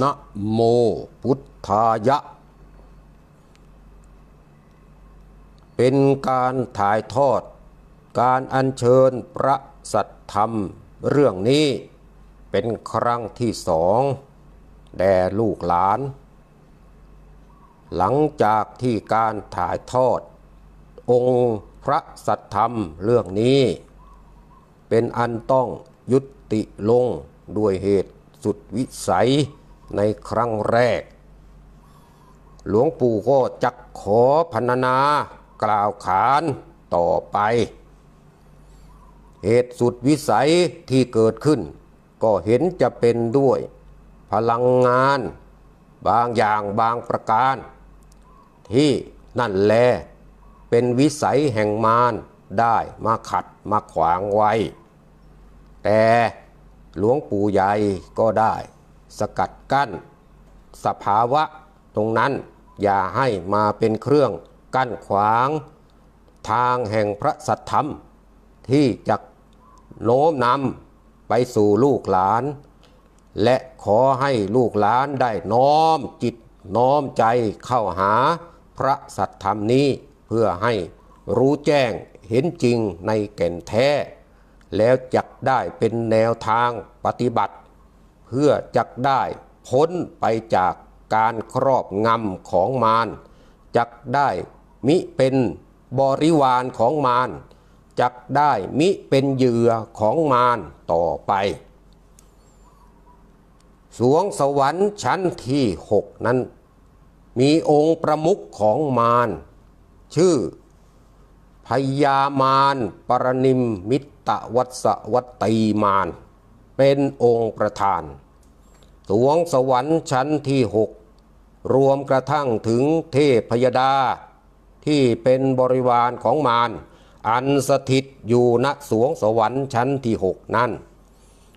นะโมพุทธายะ เป็นการถ่ายทอด การอัญเชิญพระสัทธรรมเรื่องนี้เป็นครั้งที่สองแด่ลูกหลาน หลังจากที่การถ่ายทอด องค์พระสัทธรรมเรื่องนี้ เป็นอันต้องยุติลงด้วยเหตุสุดวิสัย ในครั้งแรก หลวงปู่ก็จักขอพรรณนากล่าวขานต่อไป เหตุสุดวิสัยที่เกิดขึ้น ก็เห็นจะเป็นด้วย พลังงาน บางอย่างบางประการ ที่นั่นแล เป็นวิสัยแห่งมารได้มาขัดมาขวางไว้ แต่หลวงปู่ใหญ่ก็ได้ สกัดกั้น สภาวะตรงนั้น อย่าให้มาเป็นเครื่องกั้นขวาง ทางแห่งพระสัทธรรม ที่จะโน้มนำไปสู่ลูกหลาน และขอให้ลูกหลานได้น้อมจิตน้อมใจเข้าหาพระสัทธรรมนี้เพื่อให้รู้แจ้งเห็นจริงในแก่นแท้ แล้วจักได้เป็นแนวทางปฏิบัติ พื่อจักได้พ้นไปจากการครอบงำของมารจักได้มิเป็นบริวารของมารจักได้มิเป็นเหยื่อของมารต่อไป สวงสวรรค์ชั้นที่หกนั้น มีองค์ประมุขของมารชื่อพยามารปรนิมมิตรวัสวัตตีมารเป็นองค์ประธาน สวงสวรรค์ชั้นที่หกรวมกระทั่งถึงเทพพยดา ที่เป็นบริวารของมารอันสถิตอยู่ณสวงสวรรค์ชั้นที่หกนั้น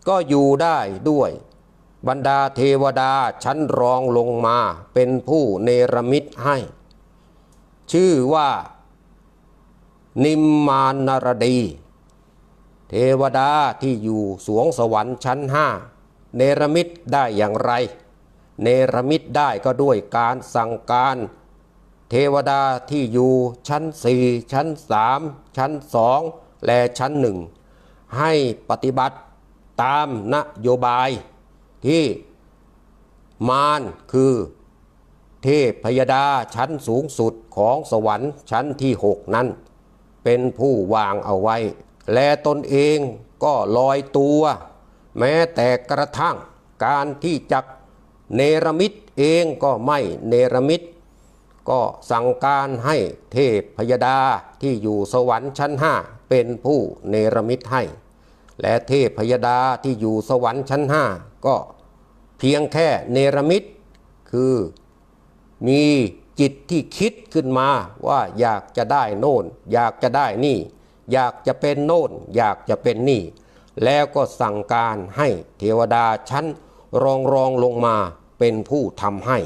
ก็อยู่ได้ด้วยบรรดาเทวดาชั้นรองลงมาเป็นผู้เนรมิตให้ ชื่อว่า นิมมานรดี เทวดาที่อยู่สวงสวรรค์ชั้นห้า เนรมิตได้อย่างไร เนรมิตได้ก็ด้วยการสั่งการ เทวดาที่อยู่ชั้นสี่ชั้นสามชั้นสองและชั้นหนึ่งให้ปฏิบัติตามนโยบายที่มารคือเทพพยดาชั้นสูงสุดของสวรรค์ชั้นที่หกนั้น เป็นผู้วางเอาไว้ และตนเองก็ลอยตัว แม้แต่กระทั่งการที่จักเนรมิตเองก็ไม่เนรมิตก็สั่งการให้เทพพยดาที่อยู่สวรรค์ชั้นห้าเป็นผู้เนรมิตให้ และเทพพยดาที่อยู่สวรรค์ชั้นห้าก็เพียงแค่เนรมิตคือมีจิตที่คิดขึ้นมาว่าอยากจะได้โน่น อยากจะได้นี่ อยากจะเป็นโน่น อยากจะเป็นนี่ แล้วก็สั่งการให้เทวดาชั้นรองรองลงมาเป็นผู้ทำให้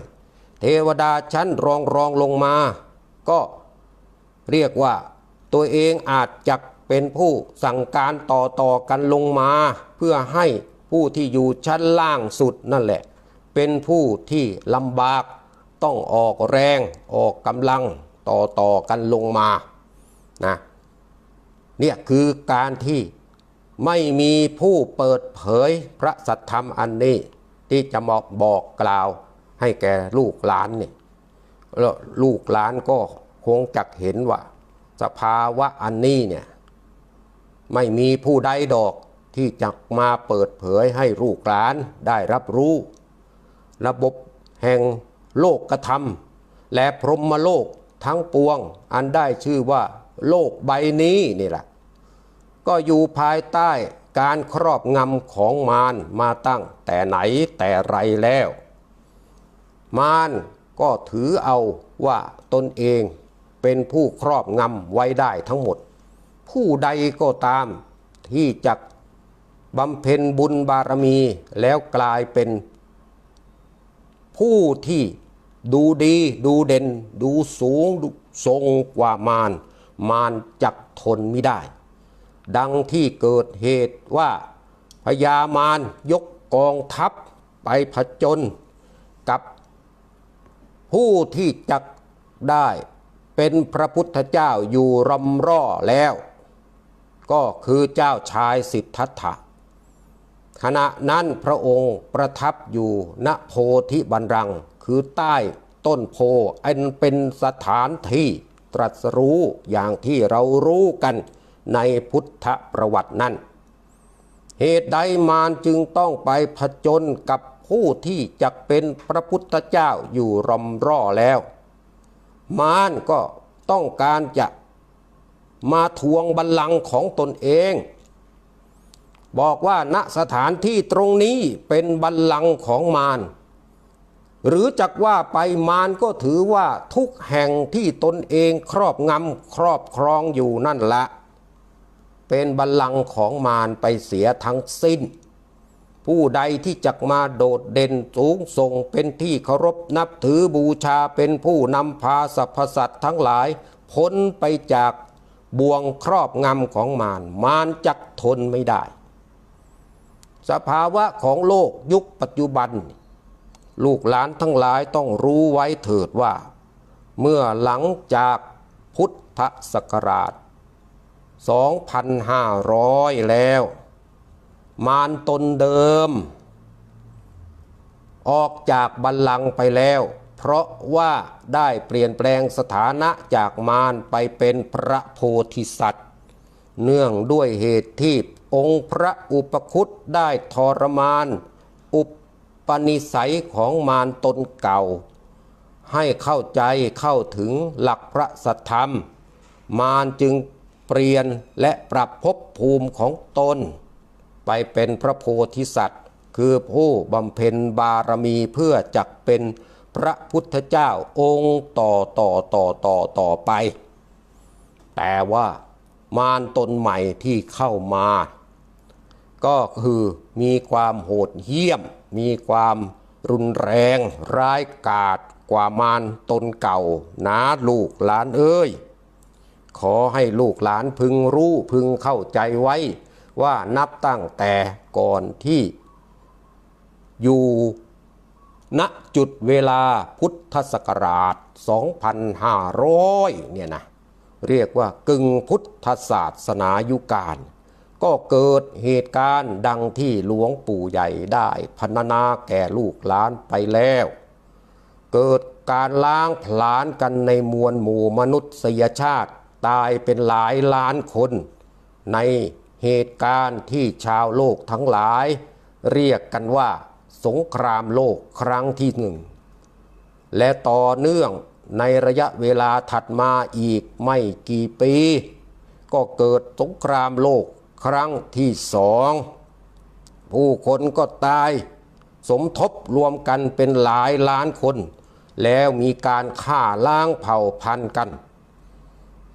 เทวดาชั้นรองรองลงมา ก็เรียกว่าตัวเองอาจจะเป็นผู้สั่งการต่อต่อกันลงมา เพื่อให้ผู้ที่อยู่ชั้นล่างสุดนั่นแหละ เป็นผู้ที่ลำบากต้องออกแรงออกกำลังต่อต่อกันลงมานะเนี่ยคือการที่ ไม่มีผู้เปิดเผยพระสัทธรรมอันนี้ ที่จะมาบอกกล่าวให้แก่ลูกหลานเนี่ยแล้วลูกหลานก็คงจักเห็นว่า สภาวะอันนี้เนี่ยไม่มีผู้ใดดอกที่จะมาเปิดเผยให้ลูกหลานได้รับรู้ ระบบแห่งโลกกระทำและพรหมโลกทั้งปวง อันได้ชื่อว่าโลกใบนี้นี่แหละ ก็อยู่ภายใต้การครอบงำของมารมาตั้งแต่ไหนแต่ไรแล้ว มารก็ถือเอาว่าตนเองเป็นผู้ครอบงำไว้ได้ทั้งหมด ผู้ใดก็ตามที่จะบำเพ็ญบุญบารมีแล้วกลายเป็น ผู้ที่ดูดีดูเด่น ดูสูงดูทรงกว่ามารมารจักทนไม่ได้ ดังที่เกิดเหตุว่าพญามารยกกองทัพไปผจญกับผู้ที่จักได้เป็นพระพุทธเจ้าอยู่รำร่อแล้ว ก็คือเจ้าชายสิทธัตถะขณะนั้นพระองค์ประทับอยู่ณโพธิบันรัง คือใต้ต้นโพอันเป็นสถานที่ตรัสรู้อย่างที่เรารู้กัน ในพุทธประวัตินั้น เหตุใดมารจึงต้องไปผจญกับผู้ที่จะเป็นพระพุทธเจ้าอยู่รำร่อแล้ว มารก็ต้องการจะมาทวงบัลลังก์ของตนเอง บอกว่าณสถานที่ตรงนี้เป็นบัลลังก์ของมารหรือจักว่าไปมารก็ถือว่าทุกแห่งที่ตนเองครอบงำครอบครองอยู่นั่นละ เป็นบัลลังก์ของมารไปเสียทั้งสิ้น ผู้ใดที่จักมาโดดเด่นสูงส่งเป็นที่เคารพนับถือบูชาเป็นผู้นำพาสรรพสัตว์ทั้งหลาย พ้นไปจากบ่วงครอบงำของมารมารจักทนไม่ได้ สภาวะของโลกยุคปัจจุบัน ลูกหลานทั้งหลายต้องรู้ไว้เถิดว่า เมื่อหลังจากพุทธศักราช 2,500 แล้ว มารตนเดิม ออกจากบัลลังก์ไปแล้ว เพราะว่าได้เปลี่ยนแปลงสถานะจากมารไปเป็นพระโพธิสัตว์ เนื่องด้วยเหตุที่องค์พระอุปคุตได้ทรมาน อุปนิสัยของมารตนเก่า ให้เข้าใจเข้าถึงหลักพระสัทธรรม มารจึง เปลี่ยนและปรับภพภูมิของตน ไปเป็นพระโพธิสัตว์ คือผู้บำเพ็ญบารมีเพื่อจักเป็นพระพุทธเจ้าองค์ต่อต่อต่อต่อต่อไป แต่ว่ามารตนใหม่ที่เข้ามา ก็คือมีความโหดเหี้ยม มีความรุนแรง ร้ายกาจกว่ามารตนเก่านะลูกหลานเอ้ย ขอให้ลูกหลานพึงรู้พึงเข้าใจไว้ว่านับตั้งแต่ก่อนที่ อยู่ณจุดเวลาพุทธศักราช 2,500 เนี่ยนะ เรียกว่ากึ่งพุทธศาสนายุการ ก็เกิดเหตุการณ์ดังที่หลวงปู่ใหญ่ได้พรรณนาแก่ลูกหลานไปแล้ว เกิดการล้างผลาญกันในมวลหมู่มนุษยชาติ ตายเป็นหลายล้านคน ในเหตุการณ์ที่ชาวโลกทั้งหลาย เรียกกันว่า สงครามโลกครั้งที่หนึ่ง และต่อเนื่องในระยะเวลาถัดมาอีกไม่กี่ปี ก็เกิดสงครามโลกครั้งที่สองผู้คนก็ตาย สมทบรวมกันเป็นหลายล้านคน แล้วมีการฆ่าล้างเผ่าพันธุ์กัน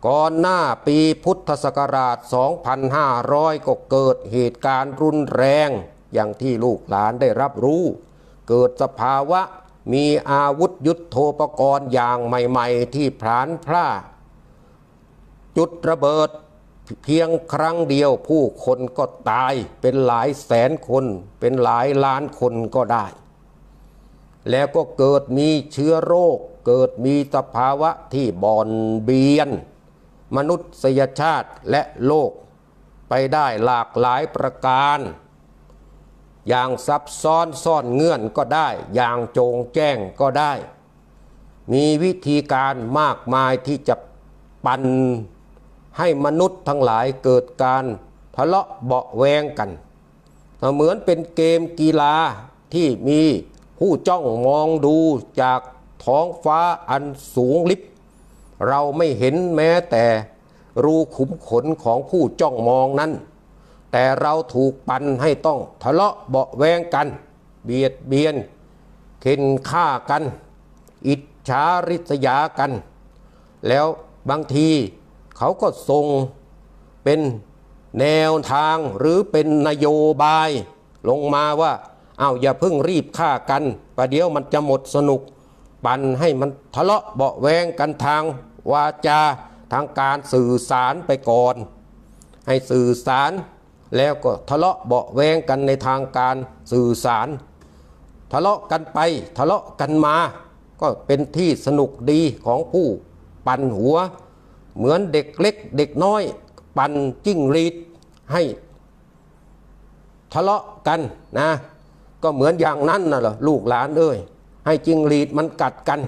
ก่อนหน้าปีพุทธศักราช 2500 ก็เกิดเหตุการณ์รุนแรง อย่างที่ลูกหลานได้รับรู้ เกิดสภาวะมีอาวุธยุทโธปกรณ์อย่างใหม่ๆ ที่พลานพร่า จุดระเบิดเพียงครั้งเดียวผู้คนก็ตายเป็นหลายแสนคน เป็นหลายล้านคนก็ได้ แล้วก็เกิดมีเชื้อโรค เกิดมีสภาวะที่บ่อนเบียน มนุษยชาติและโลกไปได้หลากหลายประการ อย่างซับซ้อนซ่อนเงื่อนก็ได้ อย่างโจงแจ้งก็ได้ มีวิธีการมากมายที่จะปันให้มนุษย์ทั้งหลายเกิดการทะเลาะเบาแวงกันเหมือนเป็นเกมกีฬาที่มีผู้จ้องมองดูจากท้องฟ้าอันสูงลิบ เราไม่เห็นแม้แต่รูขุมขนของผู้จ้องมองนั้น แต่เราถูกปันให้ต้องทะเลาะเบาแวงกัน เบียดเบียน เข็นฆ่ากัน อิจฉาริษยากัน แล้วบางทีเขาก็ส่งเป็นแนวทางหรือเป็นนโยบายลงมาว่า เอาอย่าเพิ่งรีบฆ่ากันประเดี๋ยวมันจะหมดสนุก ปั่นให้มันทะเลาะเบาแวงกันทางวาจาทางการสื่อสารไปก่อน ให้สื่อสารแล้วก็ทะเลาะเบาแวงกันในทางการสื่อสาร ทะเลาะกันไปทะเลาะกันมา ก็เป็นที่สนุกดีของผู้ปั่นหัว เหมือนเด็กเล็กเด็กน้อย ปั่นจิ้งหรีดให้ ทะเลาะกันนะ ก็เหมือนอย่างนั้นน่ะเหรอลูกหลานเอ้ย ให้จิงหรีดมันกัดกัน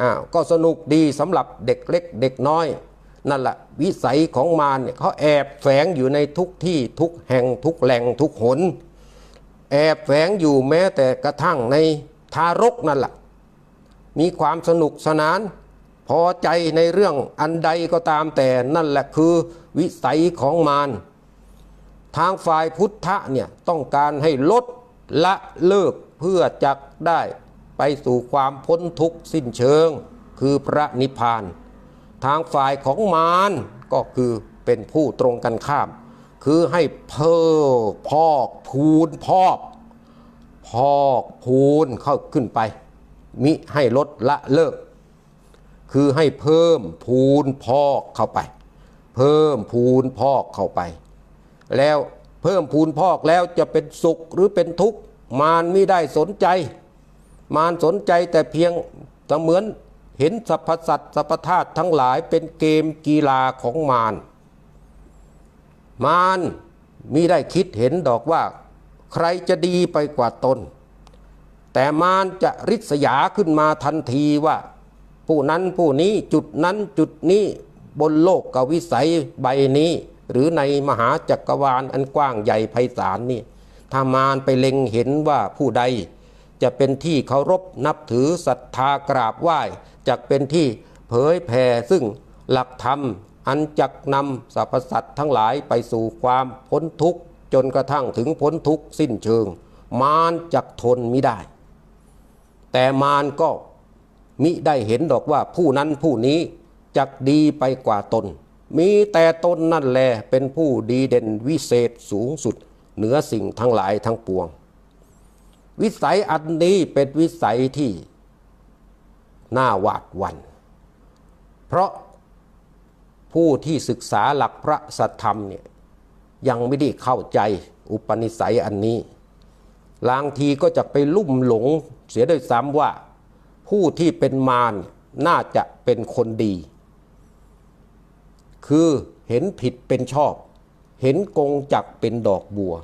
อ่าวก็สนุกดีสำหรับเด็กเล็กเด็กน้อย นั่นแหละวิสัยของมารเนี่ยเขาแอบแฝงอยู่ในทุกที่ทุกแห่งทุกแหล่งทุกหน แอบแฝงอยู่แม้แต่กระทั่งในทารกนั่นแหละมีความสนุกสนาน พอใจในเรื่องอันใดก็ตามแต่นั่นแหละคือวิสัยของมารทางฝ่ายพุทธะเนี่ยต้องการให้ลดละเลิกเพื่อจักได้ ไปสู่ความพ้นทุกข์สิ้นเชิง คือพระนิพพาน ทางฝ่ายของมารก็คือเป็นผู้ตรงกันข้าม คือให้เพิ่มพอกพูนพอก พอกพูนเข้าขึ้นไป มิให้ลดละเลิก คือให้เพิ่มพูนพอกเข้าไป เพิ่มพูนพอกเข้าไป แล้วเพิ่มพูนพอกแล้วจะเป็นสุขหรือเป็นทุกข์มารไม่ได้สนใจ มารสนใจแต่เพียงเสมือนเห็นสรรพสัตว์สรรพธาตุทั้งหลายเป็นเกมกีฬาของมาร มารมิได้คิดเห็นดอกว่า ใครจะดีไปกว่าตน แต่มารจะริษยาขึ้นมาทันทีว่า ผู้นั้นผู้นี้จุดนั้นจุดนี้บนโลกกวิสัยใบนี้ หรือในมหาจักรวาลอันกว้างใหญ่ไพศาลนี่ถ้ามารไปเล็งเห็นว่าผู้ใด จะเป็นที่เคารพนับถือศรัทธากราบไหว้จะเป็นที่เผยแผ่ซึ่งหลักธรรม อันจักนำสรรพสัตว์ทั้งหลายไปสู่ความพ้นทุกข์ จนกระทั่งถึงพ้นทุกข์สิ้นเชิง มารจักทนมิได้ แต่มารก็มิได้เห็นดอกว่าผู้นั้นผู้นี้จักดีไปกว่าตน มีแต่ตนนั่นแหละเป็นผู้ดีเด่นวิเศษสูงสุด เหนือสิ่งทั้งหลายทั้งปวง วิสัยอันนี้เป็นวิสัยที่น่าหวาดหวัน่นเพราะผู้ที่ศึกษาหลักพระสัทธรรมเนี่ยยังไม่ได้เข้าใจอุปนิสัยอันนี้บางทีก็จะไปลุ่มหลงเสียด้วยซ้ำว่า ผู้ที่เป็นมารน่าจะเป็นคนดี คือเห็นผิดเป็นชอบ เห็นกงจักเป็นดอกบัว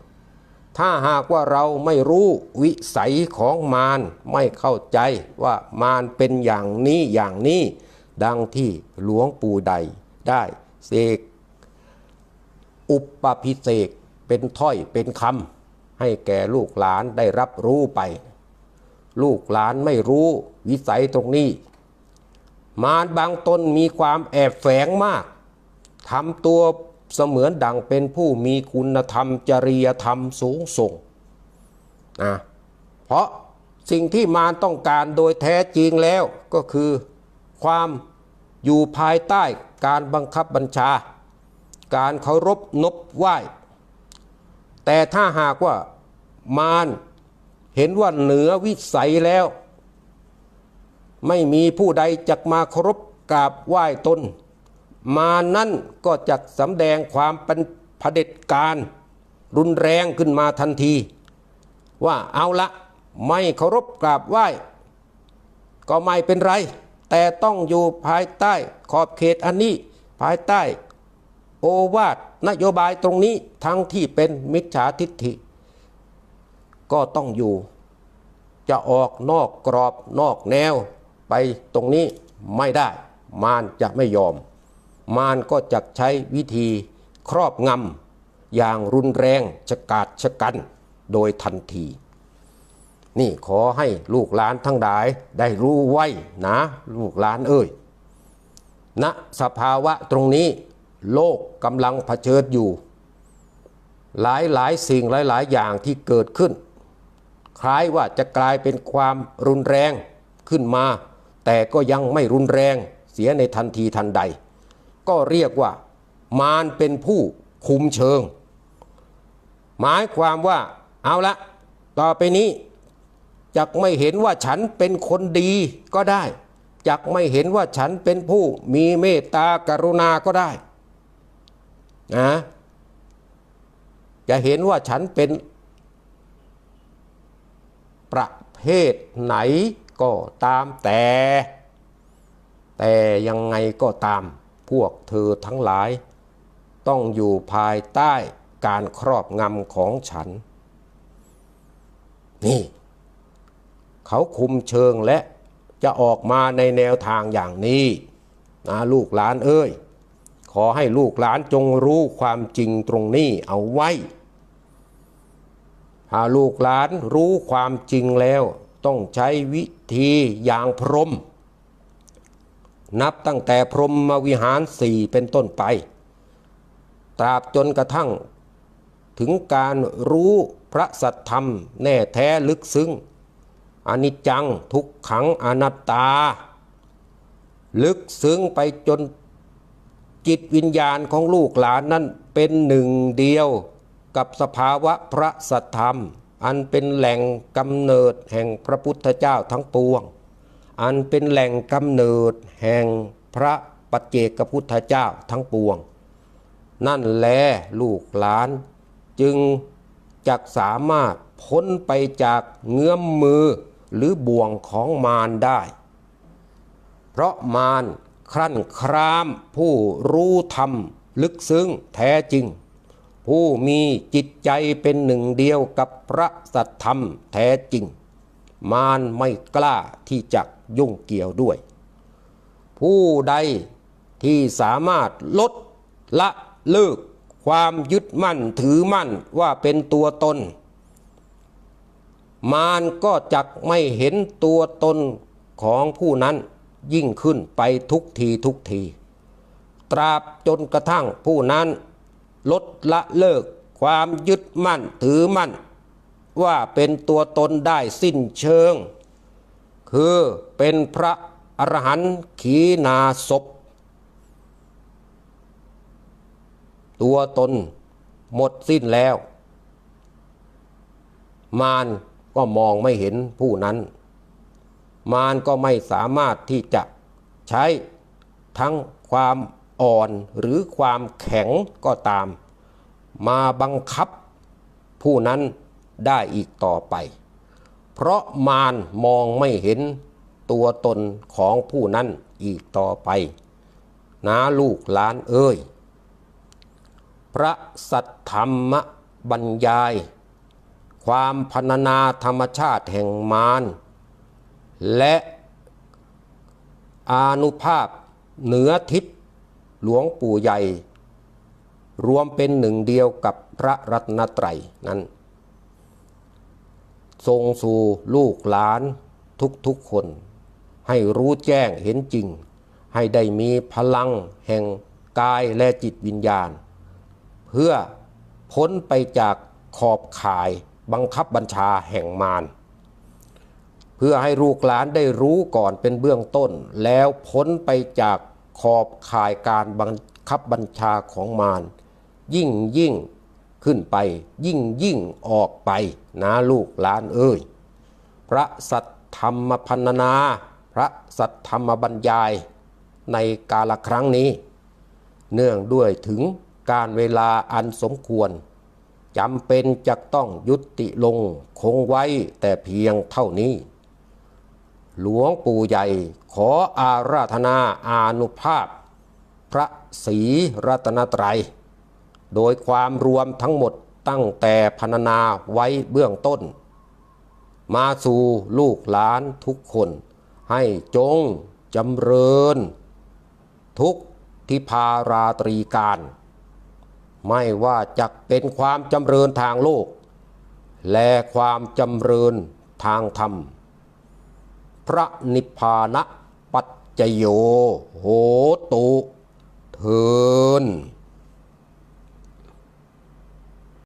ถ้าหากว่าเราไม่รู้วิสัยของมารไม่เข้าใจว่ามารเป็นอย่างนี้อย่างนี้ ดังที่หลวงปู่ใดได้เสกอุปพิเศษกเป็นถ้อยเป็นคำให้แก่ลูกหลานได้รับรู้ไป ลูกหลานไม่รู้วิสัยตรงนี้ มารบางตนมีความแอบแฝงมากทำตัว เสมือนดังเป็นผู้มีคุณธรรม จริยธรรมสูงส่งนะเพราะสิ่งที่มารต้องการโดยแท้จริงแล้วก็คือความอยู่ภายใต้การบังคับบัญชา การเคารพนบไหว้ แต่ถ้าหากว่ามารเห็นว่าเหนือวิสัยแล้ว ไม่มีผู้ใดจักมาเคารพกราบไหว้ตน มานั่นก็จะสำแดงความเป็นเผด็จการรุนแรงขึ้นมาทันที ว่าเอาละไม่เคารพกราบไหว้ ก็ไม่เป็นไร แต่ต้องอยู่ภายใต้ขอบเขตอันนี้ ภายใต้ โอวาทนโยบายตรงนี้ทั้งที่เป็นมิจฉาทิฏฐิ ก็ต้องอยู่ จะออกนอกกรอบนอกแนวไปตรงนี้ไม่ได้ มารจะไม่ยอม มารก็จะใช้วิธีครอบงำอย่างรุนแรงชะกาดชะกันโดยทันที นี่ขอให้ลูกหลานทั้งหลายได้รู้ไว้นะลูกหลานเอ้ยณสภาวะตรงนี้ โลกกำลังเผชิญอยู่ หลายหลายสิ่งหลายหลายอย่างที่เกิดขึ้น คล้ายว่าจะกลายเป็นความรุนแรงขึ้นมา แต่ก็ยังไม่รุนแรงเสียในทันทีทันใด ก็เรียกว่า มารเป็นผู้คุมเชิง หมายความว่าเอาละ ต่อไปนี้จักไม่เห็นว่าฉันเป็นคนดีก็ได้จักไม่เห็นว่าฉันเป็นผู้มีเมตตากรุณาก็ได้นะจะเห็นว่าฉันเป็น ประเภเพศไหนก็ตามแต่ แต่ยังไงก็ตาม พวกเธอทั้งหลาย ต้องอยู่ภายใต้การครอบงำของฉัน นี่ เขาคุมเชิงและจะออกมาในแนวทางอย่างนี้นะลูกหลานเอ้ย ขอให้ลูกหลานจงรู้ความจริงตรงนี้เอาไว้ถ้าลูกหลานรู้ความจริงแล้ว ต้องใช้วิธีอย่างพรหม นับตั้งแต่พรหมวิหารสี่เป็นต้นไป ตราบจนกระทั่ง ถึงการรู้พระสัทธรรมแน่แท้ลึกซึ้งอนิจจังทุกขังอนัตตา ลึกซึ้งไปจนจิตวิญญาณของลูกหลานนั้นเป็นหนึ่งเดียวกับสภาวะพระสัทธรรม อันเป็นแหล่งกำเนิดแห่งพระพุทธเจ้าทั้งปวง อันเป็นแหล่งกำเนิดแห่งพระปัจเจกพุทธเจ้าทั้งปวง นั่นแลลูกหลานจึงจักสามารถพ้นไปจากเงื้อมมือหรือบ่วงของมารได้ เพราะมารครั่นครามผู้รู้ธรรมลึกซึ้งแท้จริง ผู้มีจิตใจเป็นหนึ่งเดียวกับพระสัทธรรมแท้จริง มารไม่กล้าที่จะยุ่งเกี่ยวด้วย ผู้ใดที่สามารถลดละเลิกความยึดมั่นถือมั่นว่าเป็นตัวตน มารก็จักไม่เห็นตัวตนของผู้นั้นยิ่งขึ้นไปทุกทีทุกที ตราบจนกระทั่งผู้นั้น ลดละเลิกความยึดมั่นถือมั่น ว่าเป็นตัวตนได้สิ้นเชิง คือเป็นพระอรหันต์ขีนาศพ ตัวตนหมดสิ้นแล้ว มารก็มองไม่เห็นผู้นั้น มารก็ไม่สามารถที่จะใช้ทั้งความอ่อนหรือความแข็งก็ตาม มาบังคับผู้นั้น ได้อีกต่อไป เพราะมารมองไม่เห็นตัวตนของผู้นั้นอีกต่อไปนาลูกหลานเอ้ย พระสัทธรรมบรรยาย ความพรรณนาธรรมชาติแห่งมารและอนุภาพเหนือทิพย์หลวงปู่ใหญ่ รวมเป็นหนึ่งเดียวกับพระรัตนตรัยนั้น ทรงสู่ลูกหลานทุกๆคน ให้รู้แจ้งเห็นจริง ให้ได้มีพลังแห่งกายและจิตวิญญาณ เพื่อพ้นไปจากขอบข่ายบังคับบัญชาแห่งมารเพื่อให้ลูกหลานได้รู้ก่อนเป็นเบื้องต้น แล้วพ้นไปจากขอบข่ายการบังคับบัญชาของมารยิ่งยิ่ง ขึ้นไปยิ่งยิ่งออกไปนะลูกหลานเอ้ยพระสัทธรรมพันนา พระสัทธรรมบรรยายในกาลครั้งนี้ เนื่องด้วยถึงการเวลาอันสมควรจำเป็นจะต้องยุติลงคงไว้แต่เพียงเท่านี้ หลวงปู่ใหญ่ขออาราธนาอานุภาพ พระศรีรัตนตรัย โดยความรวมทั้งหมดตั้งแต่พรรณนาไว้เบื้องต้น มาสู่ลูกหลานทุกคน ให้จงจำเริญ ทุกทิพาราตรีการ ไม่ว่าจะเป็นความจำเริญทางโลก และความจำเริญทางธรรม พระนิพพานะปัจจโยโหตุเทิน